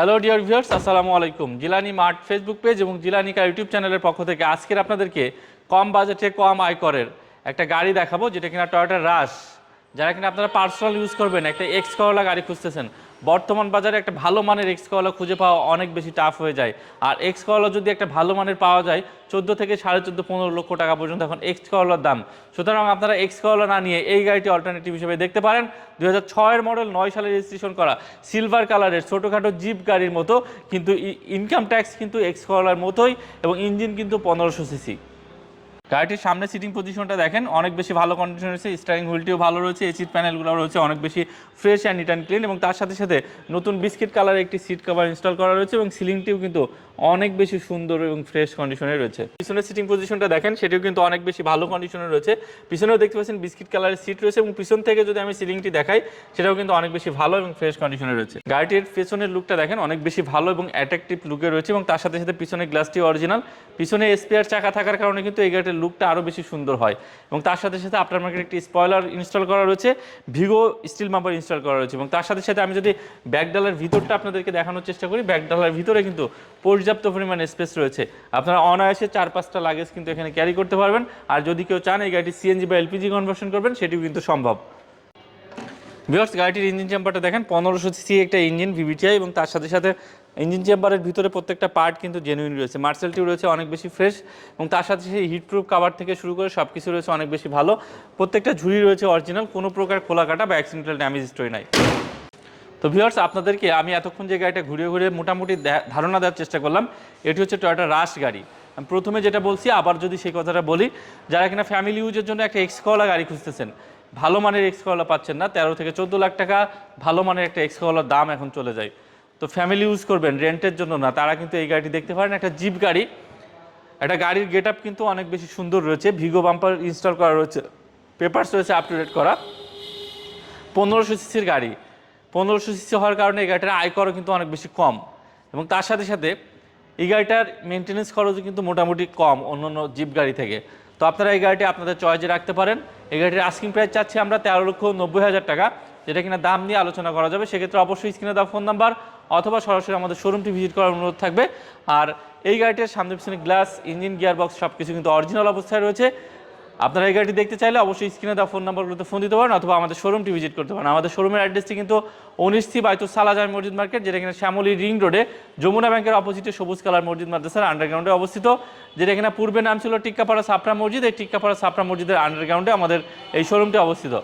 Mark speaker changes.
Speaker 1: Hello dear viewers আসসালামু আলাইকুম Jilani mart Facebook page এবং জিলানিকা ইউটিউব চ্যানেলের পক্ষ থেকে আজকের আপনাদেরকে কম বাজেটে কম আয় করের একটা গাড়ি দেখাবো, যেটা কিনা টয়োটা রাশ যারা কিনা আপনারা পার্সোনাল ইউজ করবেন, একটা এক্স করলা গাড়ি খুঁজতেছেন। বর্তমান বাজারে একটা ভালো মানের এক্স করলা খুঁজে পাওয়া অনেক বেশি টাফ হয়ে যায়। আর এক্স করলা যদি একটা ভালো মানের পাওয়া যায়, চোদ্দ থেকে সাড়ে চোদ্দ, পনেরো লক্ষ টাকা পর্যন্ত এখন এক্স করলার দাম। সুতরাং আপনারা এক্স করলা না নিয়ে এই গাড়িটি অল্টারনেটিভ হিসেবে দেখতে পারেন। দু হাজার ছয়ের মডেল নয় সালে রেজিস্ট্রেশন করা সিলভার কালারের ছোটোখাটো জিপ গাড়ির মতো, কিন্তু ইনকাম ট্যাক্স কিন্তু এক্স করলার মতোই এবং ইঞ্জিন কিন্তু পনেরোশো সিসি গাড়িটির সামনে সিটিং পজিশনটা দেখেন, অনেক বেশি ভালো কন্ডিশন রয়েছে স্টারিং হুইলটিও ভালো রয়েছে, এই সিট প্যানেলগুলো রয়েছে, অনেক বেশি fresh and neat and clean এবং তার সাথে সাথে নতুন বিস্কিট কালারের একটি সিট কভার ইনস্টল করা রয়েছে এবং সিলিংটিও কিন্তু অনেক বেশি সুন্দর এবং ফ্রেশ কন্ডিশনে রয়েছে। পিছনের সিটিং পজিশনটা দেখেন, সেটিও কিন্তু অনেক বেশি ভালো কন্ডিশনে রয়েছে। পিছনেও দেখতে পাচ্ছেন বিস্কিট কালারের সিট রয়েছে এবং পিছন থেকে যদি আমি সিলিংটি দেখাই, সেটাও কিন্তু অনেক বেশি ভালো এবং ফ্রেশ কন্ডিশনে রয়েছে। গাড়িটির পেছনের লুকটা দেখেন, অনেক বেশি ভালো এবং অ্যাট্রাকটিভ লুকে রয়েছে এবং তার সাথে সাথে পিছনে গ্লাসটি অরিজিনাল পিছনে এসপিআর চাকা থাকার কারণে কিন্তু এই গাড়িটির লুকটা আরও বেশি সুন্দর হয়। এবং তার সাথে সাথে আপনার মার্কেট একটি স্পয়লার ইনস্টল করা রয়েছে ভিগো স্টিল মাম্পার ইনস্টল করা রয়েছে। এবং তার সাথে সাথে আমি যদি ব্যাকডালার ভিতরটা আপনাদেরকে দেখানোর চেষ্টা করি ব্যাকডালার ভিতরে কিন্তু পর্যাপ্ত পরিমাণে স্পেস রয়েছে। আপনারা অনায়াসে চার পাঁচটা লাগেজ কিন্তু এখানে ক্যারি করতে পারবেন। আর যদি কেউ চান এই গাড়িটি সিএনজি বা এলপিজি কনভার্সন করবেন, সেটিও কিন্তু সম্ভব। ভিওর্স গাড়িটির ইঞ্জিন চেম্বারটা দেখেন, পনেরোশো সিসি একটা ইঞ্জিন ভিভিটিআই এবং তার সাথে সাথে ইঞ্জিন চেম্বারের ভিতরে প্রত্যেকটা পার্ট কিন্তু জেনুইন রয়েছে। মার্সেলটিও রয়েছে অনেক বেশি ফ্রেশ এবং তার সাথে সেই হিটপ্রুফ কাভার থেকে শুরু করে সব কিছু রয়েছে অনেক বেশি ভালো। প্রত্যেকটা ঝুড়ি রয়েছে অরিজিনাল কোনো প্রকার খোলা কাটা বা অ্যাক্সিডেন্টাল ড্যামেজ হিস্ট্রি নাই। তো ভিউয়ার্স আপনাদেরকে আমি এতক্ষণ যে গাড়িটা ঘুরিয়ে ঘুরিয়ে মোটামুটি ধারণা দেওয়ার চেষ্টা করলাম, এটি হচ্ছে টয়োটা রাশ গাড়ি। আমি প্রথমে যেটা বলছি, আবার যদি সেই কথাটা বলি, যারা কিনা ফ্যামিলি ইউজের জন্য একটা এক্স কলা গাড়ি খুঁজতেছেন, ভালো মানের এক্স কলা পাচ্ছেন না, তেরো থেকে চোদ্দ লাখ টাকা ভালো মানের একটা এক্স কলার দাম এখন চলে যায়। তো ফ্যামিলি ইউজ করবেন রেন্টের জন্য না, তারা কিন্তু এই গাড়িটি দেখতে পারেন, একটা জিপ গাড়ি। একটা গাড়ির গেট আপ কিন্তু অনেক বেশি সুন্দর রয়েছে ভিগো বাম্পার ইনস্টল করা রয়েছে পেপারস রয়েছে আপ টু ডেট করা। পনেরোশো সিসির গাড়ি, পনেরোশো সিসি হওয়ার কারণে এই গাড়িটার আয় আয়করও কিন্তু অনেক বেশি কম। এবং তার সাথে সাথে এই গাড়িটার মেনটেনেন্স খরচও কিন্তু মোটামুটি কম অন্য অন্য জিপ গাড়ি থেকে। তো আপনারা এই গাড়িটি আপনাদের চয়েজে রাখতে পারেন। এই গাড়িটির আস্কিং প্রাইস চাচ্ছি আমরা তেরো লক্ষ নব্বই হাজার টাকা, যেটা কিনা দাম নিয়ে আলোচনা করা যাবে। সেক্ষেত্রে অবশ্যই স্ক্রিনে দেওয়া ফোন নাম্বার অথবা সরাসরি আমাদের শোরুমটি ভিজিট করার অনুরোধ থাকবে। আর এই গাড়িটির সামনে পিছনে গ্লাস ইঞ্জিন গিয়ার বক্স সব কিছু কিন্তু অরিজিনাল অবস্থায় রয়েছে। আপনারা এই গাড়িটি দেখতে চাইলে অবশ্যই স্ক্রিনে দেওয়া ফোন নাম্বারগুলোতে ফোন দিতে পারেন অথবা আমাদের শোরুমটি ভিজিট করতে পারেন। আমাদের শোরুমের অ্যাড্রেসটি কিন্তু উনিশ সি বাইতুল সালাজামি মসজিদ মার্কেট যেটা কিনা শ্যামলী রিং রোডে, যমুনা ব্যাংকের অপোজিটে সবুজ কালার মসজিদ মাদ্রাসার আন্ডারগ্রাউন্ডে অবস্থিত, যেটা কিনা পূর্বে নাম ছিল টিক্কাপাড়া সাপড়া মসজিদ। এই টিক্কাপাড়া সাপড়া মসজিদের আন্ডারগ্রাউন্ডে আমাদের এই শোরুমটি অবস্থিত।